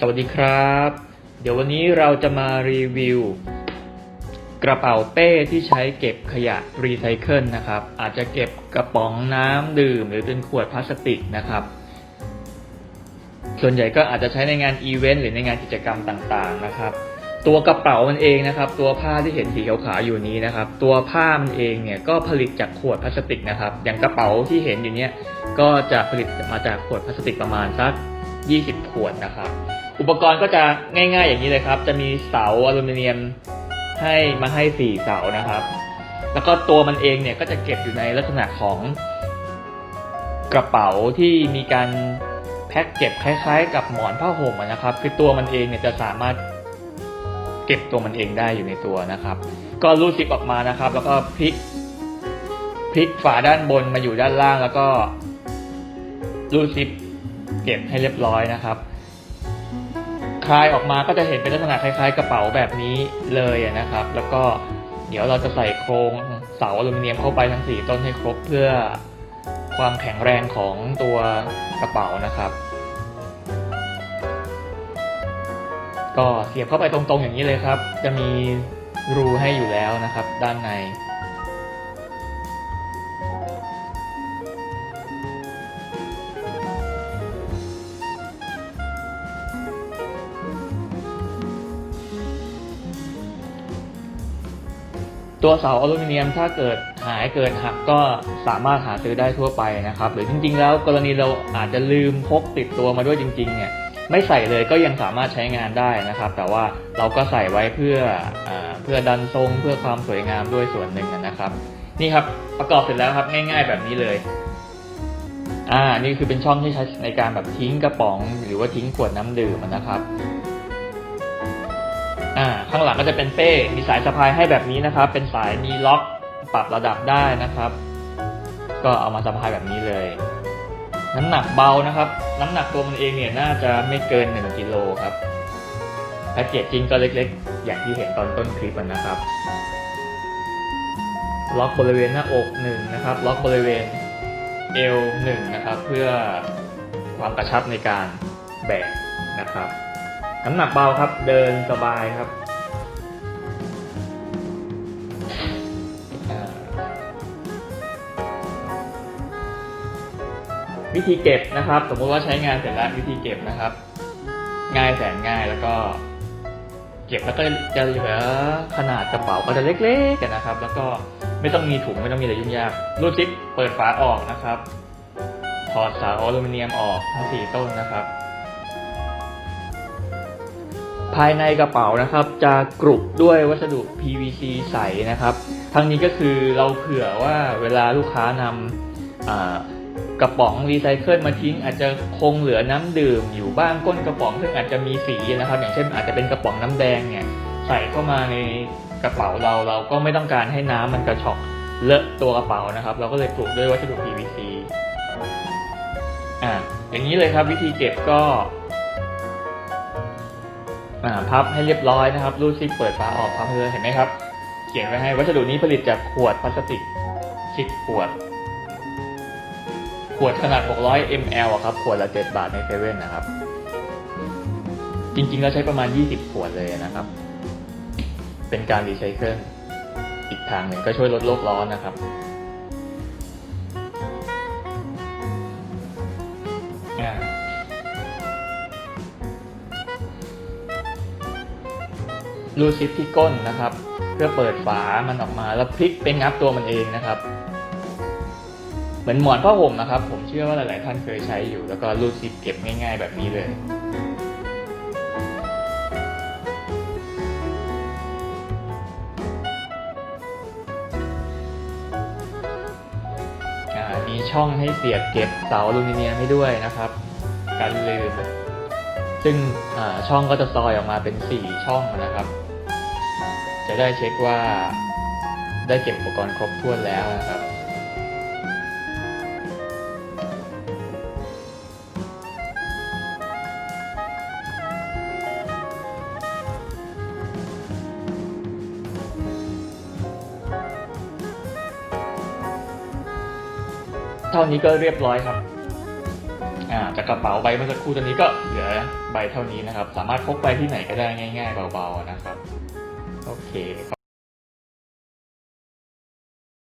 สวัสดีครับ เดี๋ยววันนี้เราจะมารีวิว กระเป๋าเป้ที่ใช้เก็บขยะรีไซเคิลนะครับ อาจจะเก็บกระป๋องน้ำดื่ม หรือเป็นขวดพลาสติกนะครับ ส่วนใหญ่ก็อาจจะใช้ในงานอีเวนต์หรือในงานกิจกรรมต่างๆนะครับ ตัวกระเป๋ามันเองนะครับ ตัวผ้าที่เห็นสีขาวๆอยู่นี้นะครับ ตัวผ้ามันเองเนี่ยก็ผลิตจากขวดพลาสติกนะครับ อย่างกระเป๋าที่เห็นอยู่เนี่ยก็จะผลิตมาจากขวดพลาสติกประมาณสัก20 ขวดนะครับ อุปกรณ์ก็จะง่ายๆอย่างนี้เลยครับ จะมีเสาอลูมิเนียมให้มาให้สี่เสานะครับ แล้วก็ตัวมันเองเนี่ยก็จะเก็บอยู่ในลักษณะของกระเป๋าที่มีการแพ็คเก็บคล้ายๆ กับหมอนผ้าห่มนะครับ คือตัวมันเองเนี่ยจะสามารถเก็บตัวมันเองได้อยู่ในตัวนะครับ ก็รูดซิปออกมานะครับ แล้วก็พลิกพลิกฝาด้านบนมาอยู่ด้านล่างแล้วก็รูดซิปเก็บให้เรียบร้อยนะครับ คลายออกมาก็จะเห็นเป็นลักษณะคล้าย ๆ กระเป๋าแบบนี้เลยนะครับ แล้วก็เดี๋ยวเราจะใส่โครงเสาอลูมิเนียมเข้าไปทั้งสี่ต้นให้ครบเพื่อความแข็งแรงของตัวกระเป๋านะครับ ก็เสียบเข้าไปตรงๆอย่างนี้เลยครับ จะมีรูให้อยู่แล้วนะครับ ด้านใน ตัวเสาอลูมิเนียมถ้าเกิดหายเกิดหักก็สามารถหาซื้อได้ทั่วไปนะครับ หรือจริง ๆ แล้วกรณีเราอาจจะลืมพกติดตัวมาด้วยจริง ๆ เนี่ยไม่ใส่เลยก็ยังสามารถใช้งานได้นะครับ แต่ว่าเราก็ใส่ไว้เพื่ออเพื่อดันทรงเพื่อความสวยงามด้วยส่วนหนึ่งนะครับ นี่ครับประกอบเสร็จแล้วครับง่าย ๆ แบบนี้เลยอ่านี่คือเป็นช่องที่ใช้ในการแบบทิ้งกระป๋อง หรือว่าทิ้งขวดน้ำดื่มนะครับ ข้างหลังก็จะเป็นเป้ มีสายสะพายให้แบบนี้นะครับ เป็นสายมีล็อกปรับระดับได้นะครับ ก็เอามาสะพายแบบนี้เลย น้ำหนักเบานะครับ น้ำหนักตัวมันเองเนี่ยน่าจะไม่เกิน1กิโลครับแพ็กเกจจริงก็เล็กๆ อย่างที่เห็นตอนต้นคลิปนะครับ ล็อกบริเวณหน้าอกหนึ่งนะครับ ล็อกบริเวณเอวหนึ่งนะครับ เพื่อความกระชับในการแบกนะครับน้ำหนักเบาครับเดินสบายครับ วิธีเก็บนะครับ สมมติว่าใช้งานเสร็จแล้ววิธีเก็บนะครับ ง่ายแสนง่ายแล้วก็ เก็บแล้วก็จะเหลือขนาดกระเป๋าก็จะเล็กๆกันนะครับ แล้วก็ไม่ต้องมีถุงไม่ต้องมีอะไรยุ่งยากรูดซิปเปิดฝาออกนะครับถอดสาอลูมิเนียมออกทั้งสี่ต้นนะครับ ภายในกระเป๋านะครับ จะกรุบด้วยวัสดุ PVC ใสนะครับ ทั้งนี้ก็คือเราเผื่อว่าเวลาลูกค้านำ กระป๋องรีไซเคิลมาทิ้ง อาจจะคงเหลือน้ำดื่มอยู่บ้างก้นกระป๋องซึ่งอาจจะมีสีนะครับ อย่างเช่นอาจจะเป็นกระป๋องน้ำแดงเนี่ยใส่เข้ามาในกระเป๋าเราเราก็ไม่ต้องการให้น้ำมันกระชอกเลอะตัวกระเป๋านะครับ เราก็เลยกรุบด้วยวัสดุ PVC อ่าอย่างนี้เลยครับวิธีเก็บก็อ่าพับให้เรียบร้อยนะครับรูดซิปเปิดฝาออกพับเลยเห็นไหมครับ เขียนไว้ให้วัสดุนี้ผลิตจากขวดพลาสติก10ขวด ขวดขนาด 600 ml อะครับ ขวดละ 7 บาทในเซเว่นนะครับ จริงๆแล้วใช้ประมาณ 20 ขวดเลยนะครับ เป็นการรีไซเคิลอีกทางหนึ่งก็ช่วยลดโลกร้อนนะครับอ่ารูซิปที่ก้นนะครับ เพื่อเปิดฝามันออกมาแล้วพลิกเป็นงับตัวมันเองนะครับ มือนหมอนผ้าห่มนะครับ ผมเชื่อว่าหลาย ๆ ท่านเคยใช้อยู่ แล้วก็รูดซิปเก็บง่าย ๆ แบบนี้เลย มีช่องให้เสียบเก็บเสาอลูมิเนียมให้ด้วยนะครับกันลืม ซึ่งช่องก็จะซอยออกมาเป็น 4 ช่องนะครับ จะได้เช็คว่าได้เก็บอุปกรณ์ครบถ้วนแล้วนะครับ เท่านี้ก็เรียบร้อยครับอ่าจากกระเป๋าใบเมื่อสักครู่ตัวนี้ก็เหลือใบเท่านี้นะครับ สามารถพกไปที่ไหนก็ได้ง่าย ๆ เบาๆนะครับ โอเค